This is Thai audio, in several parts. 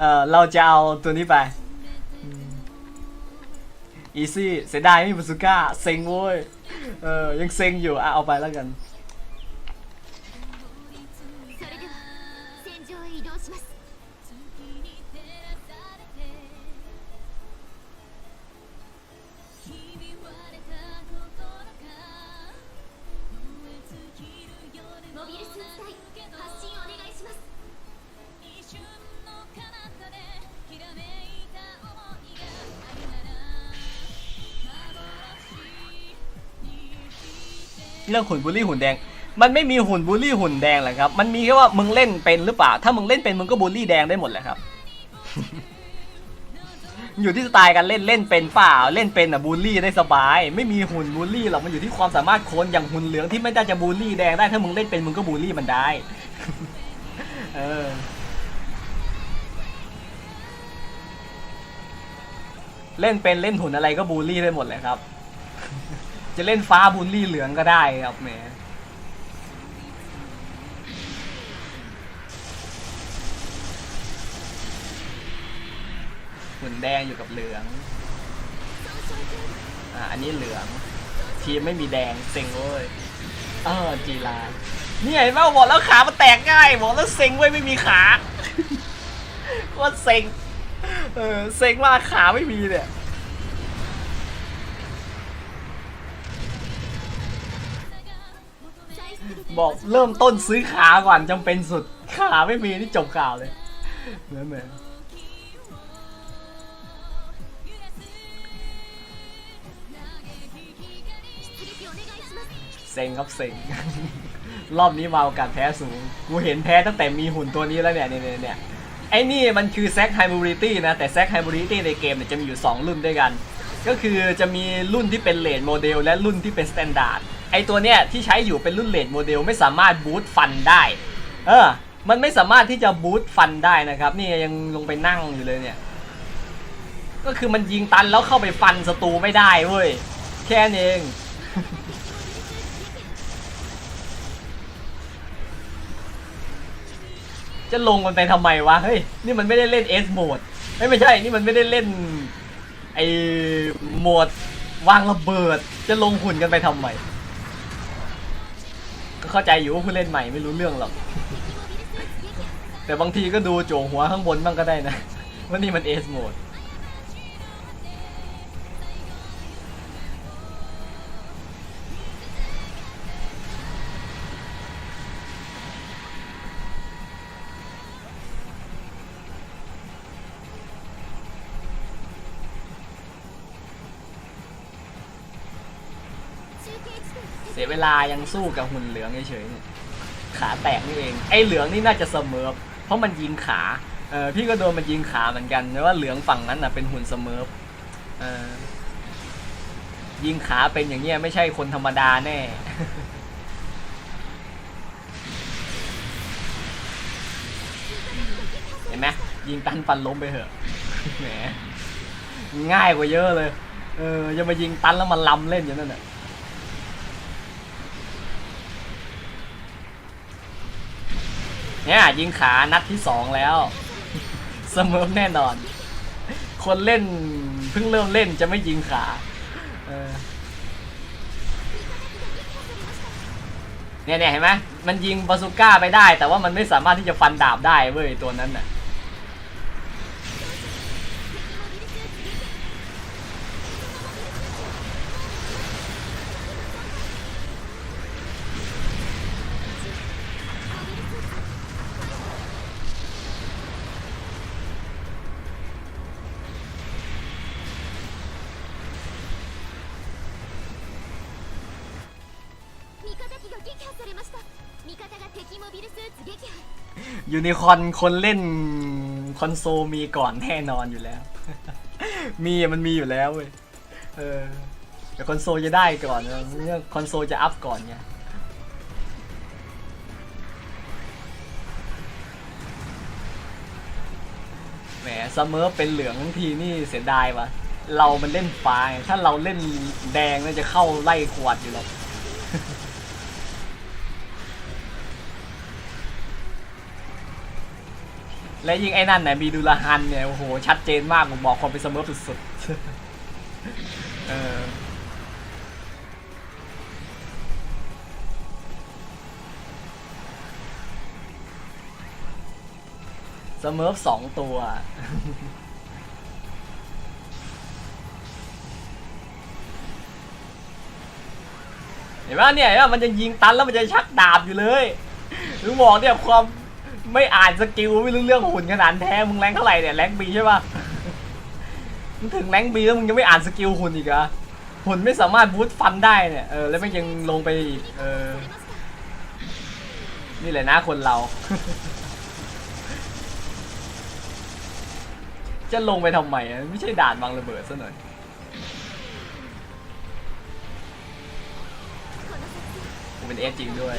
เออเราจะเอาตัวนี้ไปอีซี่เสียดายไม่มีบาซูก้าเซ็งโว้ยเออยังเซ็งอยู่อะเอาไปแล้วกัน เรื่องหุ่นบูลลี่หุ่นแดง มันไม่มีหุ่นบูลลี่หุ่นแดงแหละครับ มันมีแค่ว่ามึงเล่นเป็นหรือเปล่า ถ้ามึงเล่นเป็นมึงก็บูลลี่แดงได้หมดแหละครับ อยู่ที่สไตล์การเล่นเล่นเป็นเปล่า เล่นเป็นอะบูลลี่ได้สบาย ไม่มีหุ่นบูลลี่หรอกมันอยู่ที่ความสามารถคนอย่างหุ่นเหลืองที่ไม่ได้จะบูลลี่แดงได้ถ้ามึงเล่นเป็นมึงก็บูลลี่มันได้ เออเล่นเป็นเล่นหุ่นอะไรก็บูลลี่ได้หมดเลยครับ จะเล่นฟ้าบูลลี่เหลืองก็ได้ครับแหมหุ่นแดงอยู่กับเหลือง อ่า อันนี้เหลือง ทีมไม่มีแดงเซ็งเว้ยเออจีลานี่ไงแม่บอกแล้วขามันแตกง่ายบอกแล้วเซ็งเว้ยไม่มีขาโคตรเซ็ง เออเซ็งมากขาไม่มีเนี่ย บอกเริ่มต้นซื้อขาก่อนจำเป็นสุดขาไม่มีนี่จบข่าวเลยเหมือนเหมือนเซ็งครับเซ็งรอบนี้มาโอกาสแพ้สูง กูเห็นแพ้ตั้งแต่มีหุ่นตัวนี้แล้วเนี่ยเนี่ยเนี่ยเนี่ยไอ้นี่มันคือแซ c ไฮบูริตี้นะ แต่แซ c ไฮบูริตี้ในเกมเนี่ยจะมีอยู่ 2 รุ่นด้วยกัน ก็คือจะมีรุ่นที่เป็นเลดโมเดลและรุ่นที่เป็นสแตนดาร์ด ตัวเนี้ยที่ใช้อยู่เป็นรุ่นเลดโมเดลไม่สามารถบูตฟันได้ เออ มันไม่สามารถที่จะบูตฟันได้นะครับ นี่ยังลงไปนั่งอยู่เลยเนี่ย ก็คือมันยิงตันแล้วเข้าไปฟันศัตรูไม่ได้เว้ย แค่นั้เองจะลงมันไปทำไมวะ เฮ้ย นี่มันไม่ได้เล่นเอสโหมดเฮ้ยไม่ใช่ นี่มันไม่ได้เล่นไอโหมดวางระเบิด จะลงหุ่นกันไปทำไม เข้าใจอยู่ว่าผู้เล่นใหม่ไม่รู้เรื่องหรอก แต่บางทีก็ดูโจงหัวข้างบนบ้างก็ได้นะว่านี่มันเอสโหมด สียเวลายังสู้กับหุ่นเหลืองเฉยๆเนี่ยขาแตกนี่เอง ไอ้เหลืองนี่น่าจะเสมอเพราะมันยิงขาเออพี่ก็โดนมันยิงขาเหมือนกันแต่ว่าเหลืองฝั่งนั้นน่ะเป็นหุ่นเสมอเออยิงขาเป็นอย่างเงี้ยไม่ใช่คนธรรมดาแน่เห็นไหมยิงตันฟันล้มไปเหอะแหมง่ายกว่าเยอะเลย เออจะมายิงตันแล้วมันลำเล่นอย่างนั้นน่ะ เนี่ยยิงขานัดที่สองแล้วเสมอแน่นอน คนเล่นเพิ่งเริ่มเล่นจะไม่ยิงขาเนี่ยเนี่ยเห็นไหมมันยิงบาซูก้าไปได้ แต่ว่ามันไม่สามารถที่จะฟันดาบได้เว้ยตัวนั้นน่ะ 撃破されました味方が敵モビルスーツ撃破 ยูนิคอนคนเล่นคอนโซลมีก่อนแน่นอนอยู่แล้ว มีอะมันมีอยู่แล้วเว้ยเออแต่คอนโซลจะได้ก่อนนะเนี่ยคอนโซลจะอัพก่อนไงแหมซัมเมอร์เป็นเหลืองทั้งทีนี่เสียดายวะเรามันเล่นฟ้าไงถ้าเราเล่นแดงน่าจะเข้าไล่ขวดอยู่หรอก และยิ่งไอ้นั่นเนี่ยมีดูลาฮันเนี่ยโอ้โหชัดเจนมากผมบอกความเป็นเสมอสุดๆเออสมอสองตัวเห็นไหมเนี่ยมมันจะยิงตันแล้วมันจะชักดาบอยู่เลยหรือบอกเนี่ยความ ไม่อ่านสกิลไม่รู้เรื่องหุ่นขนาดแท้มึงแรงเท่าไหร่เนี่ยแรงบีใช่ปะมึงถึงแรงบีแล้วมึงยังไม่อ่านสกิลหุ่นอีกเหรอหุ่นไม่สามารถบูทฟันได้เนี่ยเออแล้วมันยังลงไปอีกเออนี่แหละนะคนเรา จะลงไปทำไมอะไม่ใช่ด่านบางระเบิดซะหน่อยกูเป็นเอสจริงด้วย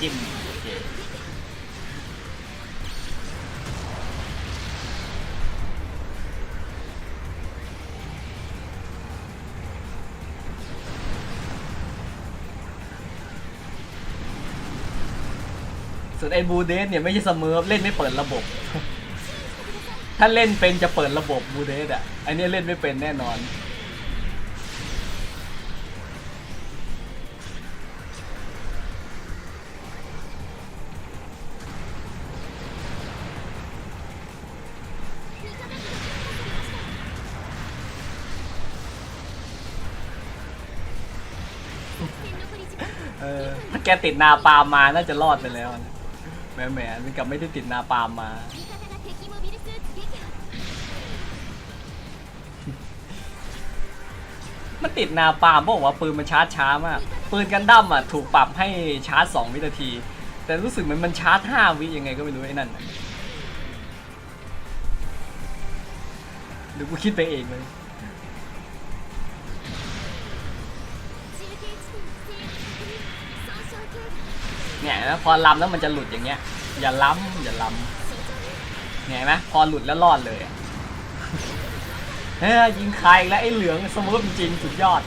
จิ้มโอเคส่วนไอ้บูเดสเนี่ยไม่ใช่เสมอเล่นไม่เปิดระบบ ถ้าเล่นเป็นจะเปิดระบบบูเดสอะ อันนี้เล่นไม่เป็นแน่นอน อถ้าแกติดนาปามมาน่าจะรอดไปแล้วนะแหมแหมมันกลับไม่ได้ติดนาปามมามันติดนาปามบอกว่าปืนมันชาร์จช้ามาก ปืนกันดั้มอะถูกปรับให้ชาร์จ 2 วินาที แต่รู้สึกเหมือนมันชาร์จ 5 วิยังไงก็ไม่รู้ไอ้นั่นน่ะหรือกูคิดไปเองเลย เนี่ยนะพอล้ำแล้วมันจะหลุดอย่างเงี้ย อย่าล้ำอย่าล้ำเนี่ยนไหมพอหลุดแล้วรอดเลยเฮ้ยยิงใครแล้วไอ้เหลืองสมูทจริงสุดยอด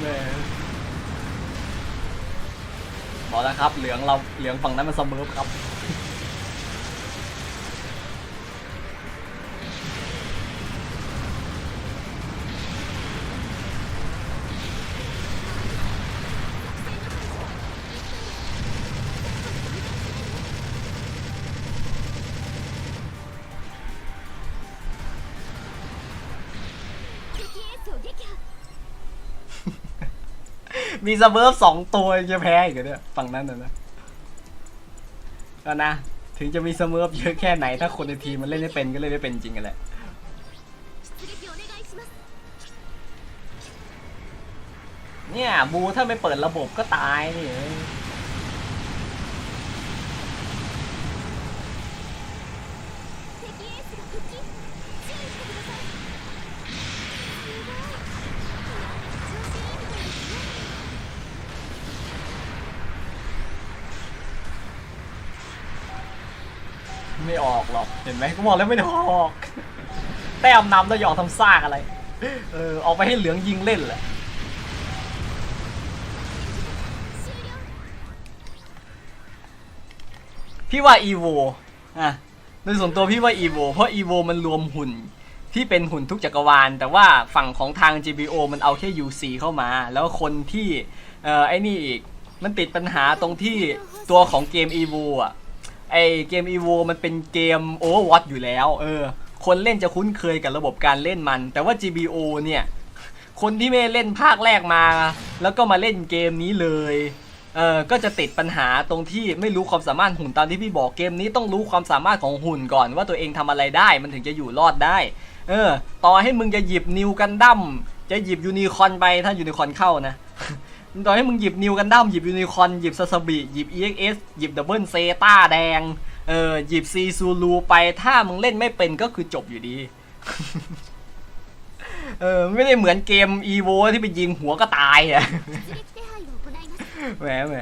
พออบอกแล้วครับ เหลืองเราเหลืองฝั่งนั้นมันสมูทครับ มีสเบิร์ฟสองตัวยังจะแพ้อีกเหรอเนี่ยฝั่งนั้นน่ะนะก็นะ ถึงจะมีสเมิร์ฟเยอะแค่ไหนถ้าคนในทีมมันเล่นไม่เป็นก็เล่นไม่เป็นจริงกันแหละเนี่ยบูถ้าไม่เปิดระบบก็ตายนี่ ไม่ออกหรอก เห็นไหมก็บอกแล้วไม่ได้ออก แต้มนำแล้วหยอกทำซากอะไร เออออกไปให้เหลืองยิงเล่นแหละ พี่ว่า EVO อะโดยส่วนตัวพี่ว่า EVO เพราะ EVO มันรวมหุ่นที่เป็นหุ่นทุกจักรวาล แต่ว่าฝั่งของทาง GBO มันเอาแค่ UC เข้ามา แล้วคนที่ เอ่อ ไอ้นี่อีก มันติดปัญหาตรงที่ตัวของเกม EVO อะ ไอเกม EVO มันเป็นเกม Overwatch อยู่แล้ว เออ คนเล่นจะคุ้นเคยกับระบบการเล่นมัน แต่ว่า GBO เนี่ย คนที่ไม่เล่นภาคแรกมา แล้วก็มาเล่นเกมนี้เลย เออก็จะติดปัญหาตรงที่ไม่รู้ความสามารถหุ่นตามที่พี่บอกเกมนี้ต้องรู้ความสามารถของหุ่นก่อน ว่าตัวเองทำอะไรได้มันถึงจะอยู่รอดได้ เออ ต่อให้มึงจะหยิบนิวกันดั้มจะหยิบยูนิคอนไปถ้ายูนิคอนเข้านะ ต่อให้มึงหยิบนิวกันด้ามหยิบยูนิคอนหยิบซาสบิหยิบ EXS หยิบดับเบิลเซต้าแดง เออหยิบซีซูลูไปถ้ามึงเล่นไม่เป็นก็คือจบอยู่ดี เออไม่ได้เหมือนเกมอีโวที่ไปยิงหัวก็ตายอะแหมแหม